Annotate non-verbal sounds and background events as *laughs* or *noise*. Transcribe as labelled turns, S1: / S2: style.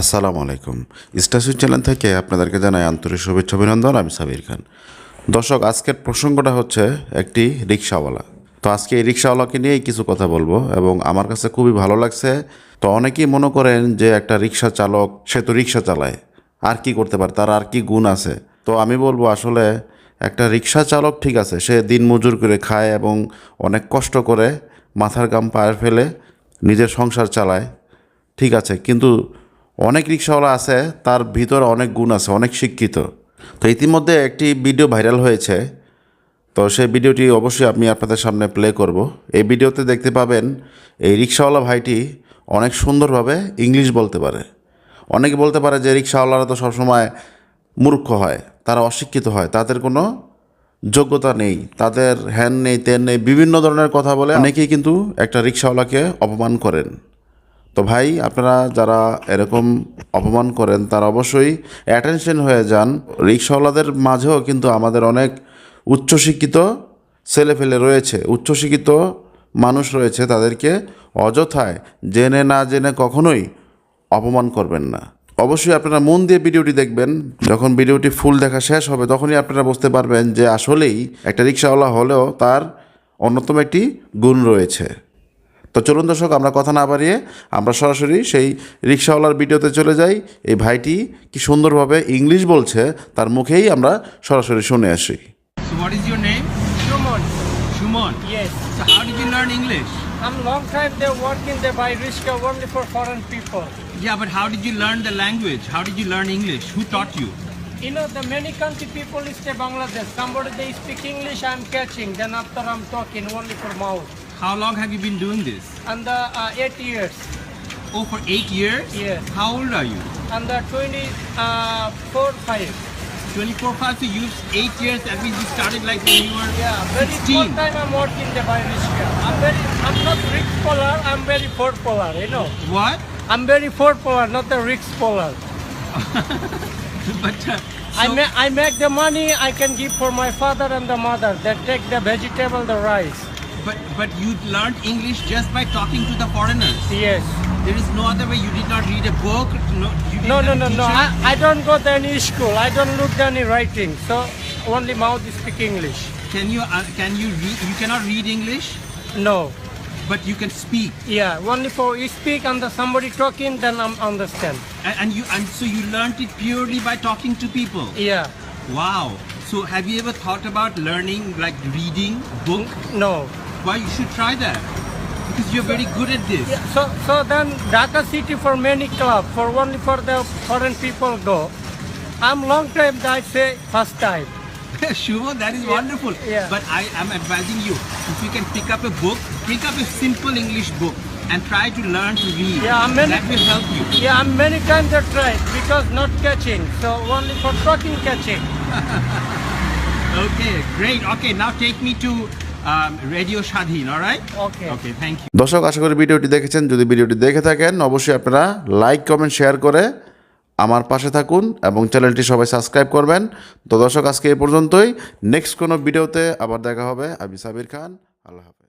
S1: আসসালামু আলাইকুম। স্টাসিন চ্যানেল থেকে আপনাদেরকে জানাই আন্তরিক শুভেচ্ছা, অভিনন্দন। আমি সাবির খান। দর্শক, আজকের প্রসঙ্গটা হচ্ছে একটি রিক্সাওয়ালা। তো আজকে এই রিক্সাওয়ালাকে নিয়েই কিছু কথা বলব এবং আমার কাছে খুবই ভালো লাগছে। তো অনেকেই মনে করেন যে একটা রিক্সা চালক, সে তো রিক্সা চালায়। আর কি করতে পারে? তার আর কি গুণ আছে? তো আমি বলব আসলে একটা রিক্সা চালক ঠিক আছে, সে দিন মজুর করে খায় এবং অনেক কষ্ট করে মাথার গাম পায়ে ফেলে নিজের সংসার চালায়। ঠিক আছে, কিন্তু অনেক রিক্সাওয়ালা আছে, তার ভিতরে অনেক গুণ আছে, অনেক শিক্ষিত। তো ইতিমধ্যে একটি ভিডিও ভাইরাল হয়েছে, তো সেই ভিডিওটি অবশ্যই আমি আপনাদের সামনে প্লে করব। এই ভিডিওতে দেখতে পাবেন, এই রিক্সাওয়ালা ভাইটি অনেক সুন্দরভাবে ইংলিশ বলতে পারে। অনেকে বলতে পারে যে রিক্সাওয়ালারা তো সবসময় মূর্খ হয়, তারা অশিক্ষিত হয়, তাদের কোনো যোগ্যতা নেই, তাদের হ্যান নেই তেন নেই, বিভিন্ন ধরনের কথা বলে অনেকেই কিন্তু একটা রিক্সাওয়ালাকে অপমান করেন। তো ভাই, আপনারা যারা এরকম অপমান করেন, তারা অবশ্যই অ্যাটেনশন হয়ে যান। রিক্সাওয়ালাদের মাঝেও কিন্তু আমাদের অনেক উচ্চশিক্ষিত ছেলেফেলে রয়েছে। উচ্চশিক্ষিত মানুষ রয়েছে তাদেরকে অযথায় জেনে না জেনে কখনোই অপমান করবেন না। অবশ্যই আপনারা মন দিয়ে ভিডিওটি দেখবেন। যখন ভিডিওটি ফুল দেখা শেষ হবে, তখনই আপনারা বুঝতে পারবেন যে আসলেই একটা রিক্সাওয়ালা হলেও তার অন্যতম একটি গুণ রয়েছে। তো চলুন দর্শক আমরা কথা না বাড়িয়ে আমরা সরাসরি সেই রিক্সাওয়ালার ভিডিওতে চলে যাই এই ভাইটি কি সুন্দরভাবে ইংলিশ বলছে তার মুখেই আমরা সরাসরি শুনে আসি
S2: what is your name?
S3: Shumon,
S2: Shumon.
S3: yes.
S2: So how did you learn English?
S3: I'm long time they working they buy Rishka only for foreign people.
S2: Yeah, but how did you learn the language? How did you learn English? Who taught you?
S3: You know the many country people is stay Bangladesh. Somebody they speak English, I'm catching. Then after I'm talking only for mouth.
S2: How long have you been doing this?
S3: Under uh, eight years.
S2: Oh, for eight years?
S3: Yes.
S2: How old are you?
S3: Under 24, uh, five.
S2: 24, 5, so you eight years, that means you started like when you were
S3: Yeah, very small
S2: 16.
S3: time I'm working the buy I'm very I'm not rich polar, I'm very poor polar, you know.
S2: What?
S3: I'm very poor polar, not the rich polar. *laughs*
S2: But uh,
S3: I, ma- I make the money I can give for my father and the mother. They take the vegetable, the rice.
S2: But but you learned English just by talking to the foreigners.
S3: Yes.
S2: There is no other way. You did not read a book. No, you
S3: No, no, no, no. I, I don't go to any school. I don't look at any writing. So only mouth speak English.
S2: Can you uh, can you read? You cannot read English,
S3: No.
S2: but you can speak.
S3: Yeah. Only for you speak and the somebody talking, then I'm understand.
S2: And, and you and so you learned it purely by talking to people.
S3: Yeah.
S2: Wow. So have you ever thought about learning like reading book?
S3: No.
S2: Why you should try that? Because you're very good at this.
S3: Yeah. So so then Dhaka city for many club for only for the foreign people go. I'm long time. I say first time. *laughs*
S2: sure, that is
S3: Yeah.
S2: wonderful.
S3: Yeah.
S2: But I am advising you, if you can pick up a book, pick up a simple English book and try to learn to read.
S3: Yeah, I'm many-
S2: that will help you.
S3: Yeah, I'm many times I tried because not catching. So only for talking catching. *laughs*
S2: Okay, great. Okay, now take me to um, Radio Shadhin, all right?
S3: Okay.
S2: Okay,
S1: দর্শক আশা করি ভিডিওটি দেখেছেন। যদি ভিডিওটি দেখে থাকেন অবশ্যই আপনারা লাইক কমেন্ট শেয়ার করে আমার পাশে থাকুন এবং চ্যানেলটি সবাই সাবস্ক্রাইব করবেন। তো দর্শক আজকে এই পর্যন্তই। নেক্সট কোনো ভিডিওতে আবার দেখা হবে। আমি সাবির খান। আল্লাহ হাফেজ।